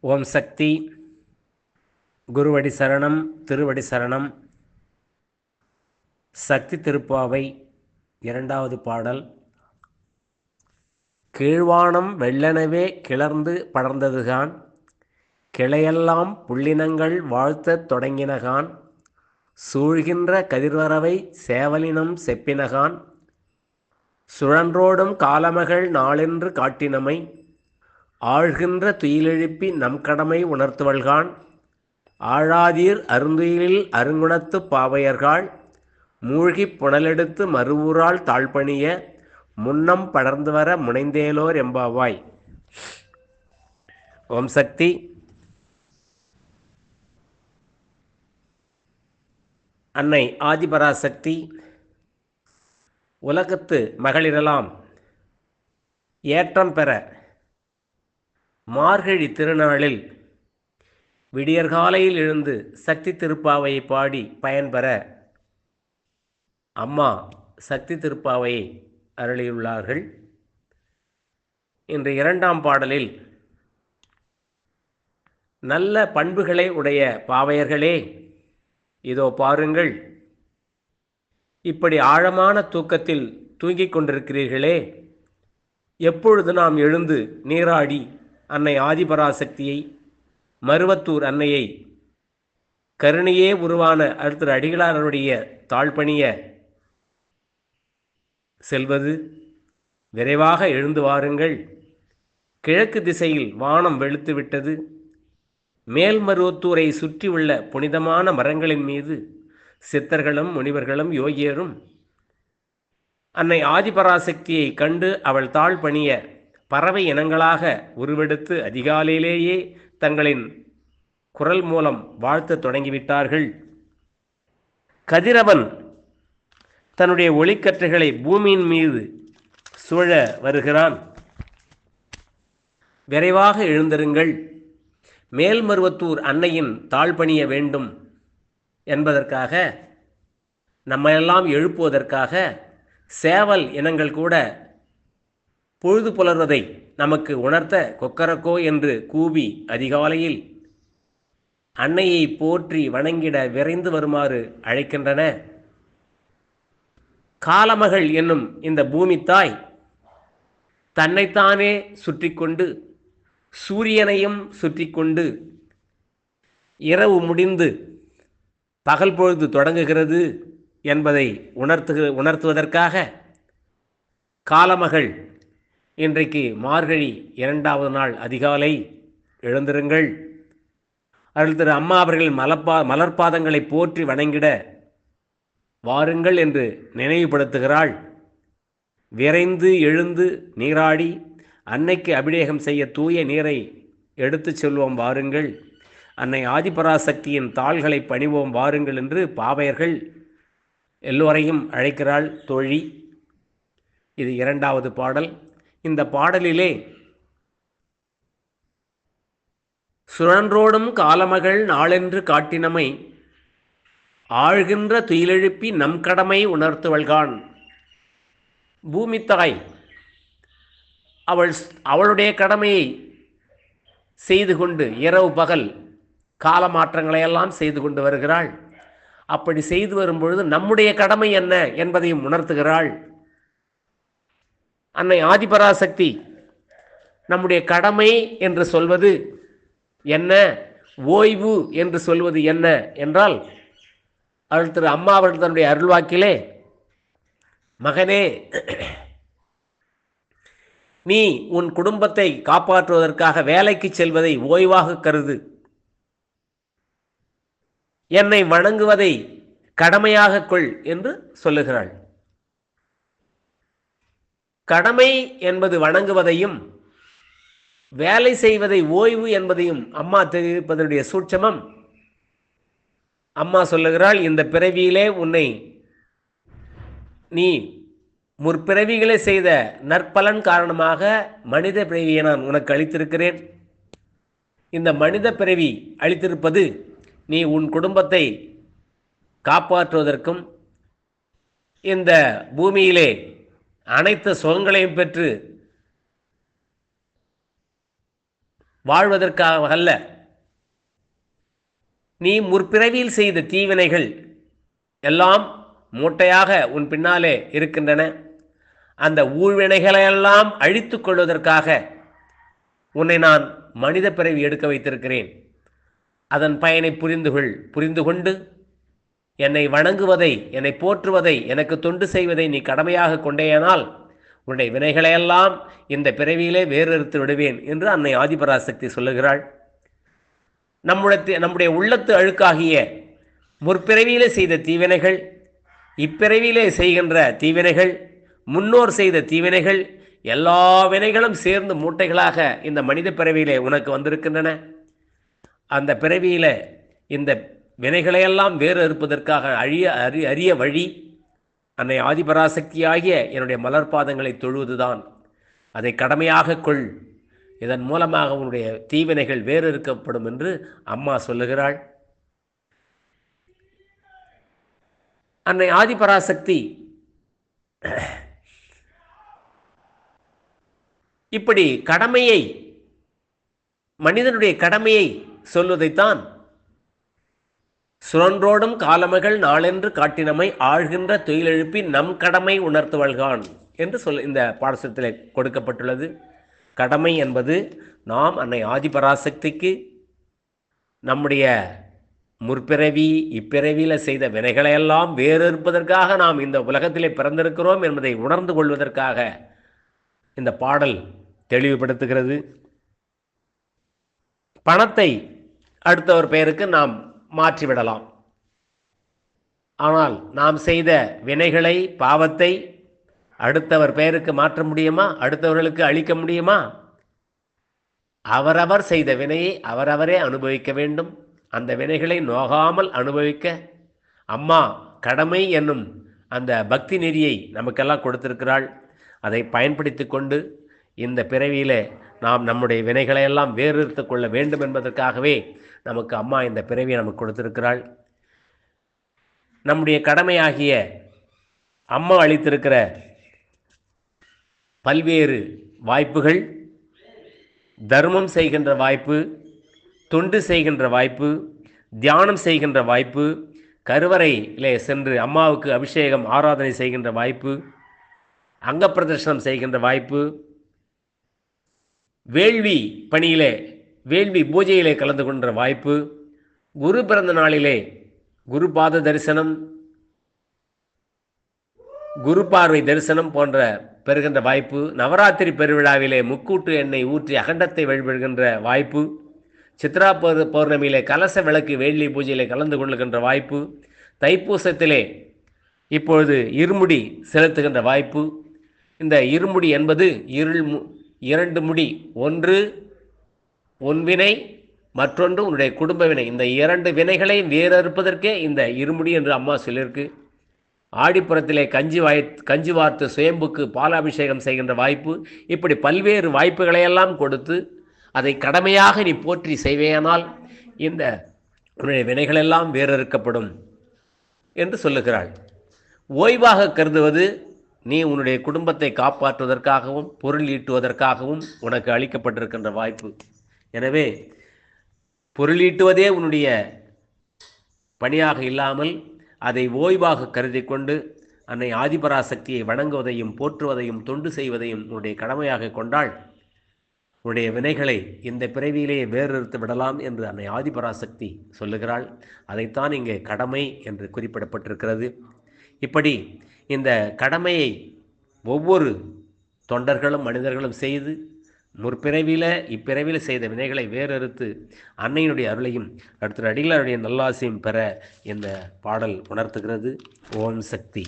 ஓம் சக்தி. குருவடி சரணம் திருவடி சரணம். சக்தி திருப்பாவை இரண்டாவது பாடல். கீழ்வானம் வெள்ளெனவே கிளர்ந்து படர்ந்ததுகான். கிளையெல்லாம் புள்ளினங்கள் வாழ்த்தத் தொடங்கினகான். சூழ்கின்ற கதிர்வரவை சேவலினம் செப்பினகான். சுழன்றோடும் காலமகள் நாளென்று காட்டினமை. ஆழ்கின்ற துயிலெழுப்பி நம் கடமை உணர்த்துவல்கான் ஆழாதீர் அருந்துயிலில் அருங்குணத்து பாவையர்கள். மூழ்கிப் புனலெடுத்து மறுவூரால் தாழ்பணிய முன்னம் படர்ந்து வர முனைந்தேலோர் எம்பாவாய் ஓம் சக்தி. அன்னை ஆதிபராசக்தி உலகத்து மகளிரெல்லாம் ஏற்றம் பெற மார்கழி திருநாளில் விடியற்காலையில் எழுந்து சக்தி திருப்பாவையை பாடி பயன்பெற அம்மா சக்தி திருப்பாவையை அருளியுள்ளார்கள். இன்று இரண்டாம் பாடலில் நல்ல பண்புகளை உடைய பாவையர்களே இதோ பாருங்கள். இப்படி ஆழமான தூக்கத்தில் தூங்கிக் கொண்டிருக்கிறீர்களே. எப்பொழுது நாம் எழுந்து நீராடி அன்னை ஆதிபராசக்தியை மருவத்தூர் அன்னையை கருணையே உருவான அடுத்த அடிகளாரருடைய தாழ்பணிய செல்வது விரைவாக எழுந்து வாருங்கள். கிழக்கு திசையில் வானம் வெளுத்து விட்டது. மேல்மருவத்தூரை சுற்றியுள்ள புனிதமான மரங்களின் மீது சித்தர்களும் முனிவர்களும் யோகியரும் அன்னை ஆதிபராசக்தியை கண்டு அவள் தாழ் பணிய பறவை இனங்களாக உருவெடுத்து அதிகாலையிலேயே தங்களின் குரல் மூலம் வாழ்த்த தொடங்கிவிட்டார்கள். கதிரவன் தன்னுடைய ஒளிக்கற்றைகளை பூமியின் மீது சூழ வருகிறான். விரைவாக எழுந்திருங்கள். மேல்மருவத்தூர் அன்னையின் தாழ்பணிய வேண்டும் என்பதற்காக நம்மையெல்லாம் எழுப்புவதற்காக சேவல் இனங்கள் கூட பொழுது புலர்வதை நமக்கு உணர்த்த கொக்கரக்கோ என்று கூவி அதிகாலையில் அன்னையை போற்றி வணங்கிட விரைந்து வருமாறு அழைக்கின்றன. காலமகள் என்னும் இந்த பூமி தாய் தன்னைத்தானே சுற்றி கொண்டு சூரியனையும் சுற்றி கொண்டு இரவு முடிந்து பகல் பொழுது தொடங்குகிறது என்பதை உணர்த்து உணர்த்துவதற்காக காலமகள் இன்றைக்கு மார்கழி இரண்டாவது நாள் அதிகாலை. எழுந்திருங்கள். அருள் திரு அம்மா அவர்கள் மலப்பா மலர்பாதங்களை போற்றி வணங்கிட வாருங்கள் என்று நினைவுபடுத்துகிறாள். விரைந்து எழுந்து நீராடி அன்னைக்கு அபிஷேகம் செய்ய தூய நீரை எடுத்துச் செல்வோம் வாருங்கள். அன்னை ஆதிபராசக்தியின் தாள்களை பணிவோம் வாருங்கள் என்று பாவையர்கள் எல்லோரையும் அழைக்கிறாள் தோழி. இது இரண்டாவது பாடல். இந்த பாடலிலே சுழன்றோடும் காலமகள் நாளென்று காட்டினமை ஆழ்கின்ற துயிலெழுப்பி நம் கடமை உணர்த்துவள்கான். பூமித்தாய் அவள் அவளுடைய கடமையை செய்து கொண்டு இரவு பகல் கால மாற்றங்களையெல்லாம் செய்து கொண்டு வருகிறாள். அப்படி செய்து வரும்பொழுது நம்முடைய கடமை என்ன என்பதையும் உணர்த்துகிறாள். அன்னை ஆதிபராசக்தி நம்முடைய கடமை என்று சொல்வது என்ன? ஓய்வு என்று சொல்வது என்ன என்றால் அவள் திரு அம்மா அவர்கள் தன்னுடைய அருள்வாக்கிலே மகனே நீ உன் குடும்பத்தை காப்பாற்றுவதற்காக வேலைக்கு செல்வதை ஓய்வாக கருது. என்னை வணங்குவதை கடமையாக கொள் என்று சொல்லுகிறாள். கடமை என்பது வணங்குவதையும் வேலை செய்வதை ஓய்வு என்பதையும் அம்மா தெரிவிப்பதனுடைய சூட்சமம். அம்மா சொல்லுகிறாள் இந்த பிறவியிலே உன்னை நீ முற்பிறவிகளை செய்த நற்பலன் காரணமாக மனித பிறவியை நான் உனக்கு அளித்திருக்கிறேன். இந்த மனித பிறவி அளித்திருப்பது நீ உன் குடும்பத்தை காப்பாற்றுவதற்கும் இந்த பூமியிலே அனைத்து சுகங்களையும் பெற்று வாழ்வதற்காக அல்ல நீ முற்பிறவியில் செய்த தீவினைகள் எல்லாம் மூட்டையாக உன் பின்னாலே இருக்கின்றன. அந்த ஊழ்வினைகளையெல்லாம் அழித்துக் கொள்வதற்காக உன்னை நான் மனித பிறவி எடுக்க வைத்திருக்கிறேன். அதன் பயனை புரிந்து கொள் புரிந்து கொண்டு என்னை வணங்குவதை என்னை போற்றுவதை எனக்கு தொண்டு செய்வதை நீ கடமையாக கொண்டேயானால் உன்னுடைய வினைகளையெல்லாம் இந்த பிறவியிலே வேறறுத்து விடுவேன் என்று அன்னை ஆதிபராசக்தி சொல்லுகிறாள். நம்முடைய நம்முடைய உள்ளத்து அழுக்காகிய முற்பிறவியிலே செய்த தீவினைகள் இப்பிறவியிலே செய்கின்ற தீவினைகள் முன்னோர் செய்த தீவினைகள் எல்லா வினைகளும் சேர்ந்து மூட்டைகளாக இந்த மனித பிறவியிலே உனக்கு வந்திருக்கின்றன. அந்த பிறவியில இந்த வினைகளையெல்லாம் வேறு இருப்பதற்காக அழிய அறி அரிய வழி அன்னை ஆதிபராசக்தியாகிய என்னுடைய மலர்பாதங்களை தொழுவதுதான். அதை கடமையாக கொள். இதன் மூலமாக உன்னுடைய தீவினைகள் வேறு இருக்கப்படும் என்று அம்மா சொல்லுகிறாள். அன்னை ஆதிபராசக்தி. இப்படி கடமையை மனிதனுடைய கடமையை சொல்வதைத்தான் சுழன்றோடும் காலமகள் நாளென்று காட்டினமை ஆழ்கின்ற தொழிலெழுப்பி நம் கடமை உணர்த்துவல்கான் என்று சொல் இந்த பாடசத்தில் கொடுக்கப்பட்டுள்ளது. கடமை என்பது நாம் அன்னை ஆதிபராசக்திக்கு நம்முடைய முற்பிறவி இப்பிறவியில் செய்த வினைகளையெல்லாம் வேறு இருப்பதற்காக நாம் இந்த உலகத்திலே பிறந்திருக்கிறோம் என்பதை உணர்ந்து கொள்வதற்காக இந்த பாடல் தெளிவுபடுத்துகிறது. பணத்தை அடுத்தவர் பெயருக்கு நாம் மாற்றிவிடலாம். ஆனால் நாம் செய்த வினைகளை பாவத்தை அடுத்தவர் பெயருக்கு மாற்ற முடியுமா? அடுத்தவர்களுக்கு அளிக்க முடியுமா? அவரவர் செய்த வினையை அவரவரே அனுபவிக்க வேண்டும். அந்த வினைகளை நோகாமல் அனுபவிக்க. அம்மா கடமை என்னும் அந்த பக்தி நெறியை நமக்கெல்லாம் கொடுத்திருக்கிறாள். அதை பயன்படுத்தி கொண்டு இந்த பிறவியிலே நாம் நம்முடைய வினைகளையெல்லாம் வேறுறுத்து கொள்ள வேண்டும் என்பதற்காகவே நமக்கு அம்மா இந்த பிறவியை நமக்கு கொடுத்திருக்கிறாள். நம்முடைய கடமையாகிய அம்மா அளித்திருக்கிற பல்வேறு வாய்ப்புகள் தர்மம் செய்கின்ற வாய்ப்பு தொண்டு செய்கின்ற வாய்ப்பு தியானம் செய்கின்ற வாய்ப்பு கருவறையிலே சென்று அம்மாவுக்கு அபிஷேகம் ஆராதனை செய்கின்ற வாய்ப்பு அங்க பிரதர்ஷனம் செய்கின்ற வாய்ப்பு வேள்வி பணியிலே வேள்வி பூஜையிலே கலந்து கொண்ட வாய்ப்பு குரு பிறந்த நாளிலே குரு பாத தரிசனம் குரு பார்வை தரிசனம் போன்ற பெறுகின்ற வாய்ப்பு நவராத்திரி பெருவிழாவிலே முக்கூட்டு எண்ணெய் ஊற்றி அகண்டத்தை வழிபடுகின்ற வாய்ப்பு சித்ரா பௌர் பௌர்ணமியிலே கலச விளக்கு வேள்வி பூஜையிலே கலந்து கொள்ளுகின்ற வாய்ப்பு தைப்பூசத்திலே இப்பொழுது இருமுடி செலுத்துகின்ற வாய்ப்பு. இந்த இருமுடி என்பது இருள் மு இரண்டு முடி ஒன்று உன் வினை மற்றொன்று உன்னுடைய குடும்ப வினை. இந்த இரண்டு வினைகளையும் வேறறுப்பதற்கே இந்த இருமுடி என்று அம்மா சொல்லியிருக்கு. ஆடிப்புறத்திலே கஞ்சி வாய் கஞ்சி வார்த்து சுயம்புக்கு பாலாபிஷேகம் செய்கின்ற வாய்ப்பு இப்படி பல்வேறு வாய்ப்புகளையெல்லாம் கொடுத்து அதை கடமையாக நீ போற்றி செய்வேயானால் இந்த உன்னுடைய வினைகளெல்லாம் வேறறுக்கப்படும் என்று சொல்லுகிறாள். ஓய்வாக கருதுவது நீ உன்னுடைய குடும்பத்தை காப்பாற்றுவதற்காகவும் பொருள் ஈட்டுவதற்காகவும் உனக்கு அளிக்கப்பட்டிருக்கின்ற வாய்ப்பு. எனவே பொருளீட்டுவதே உன்னுடைய பணியாக இல்லாமல் அதை ஓய்வாக கருதி கொண்டு அன்னை ஆதிபராசக்தியை வணங்குவதையும் போற்றுவதையும் தொண்டு செய்வதையும் உன்னுடைய கடமையாக கொண்டால் உன்னுடைய வினைகளை இந்த பிறவியிலேயே வேறறுத்து விடலாம் என்று அன்னை ஆதிபராசக்தி சொல்லுகிறாள். அதைத்தான் இங்கே கடமை என்று குறிப்பிடப்பட்டிருக்கிறது. இப்படி இந்த கடமையை ஒவ்வொரு தொண்டர்களும் மனிதர்களும் செய்து முற்பிறவியில் இப்பிறவியில் செய்த வினைகளை வேறறுத்து அன்னையினுடைய அருளையும் அடுத்த அடிகளாருடைய நல்லாசையும் பெற இந்த பாடல் உணர்த்துகிறது. ஓம் சக்தி.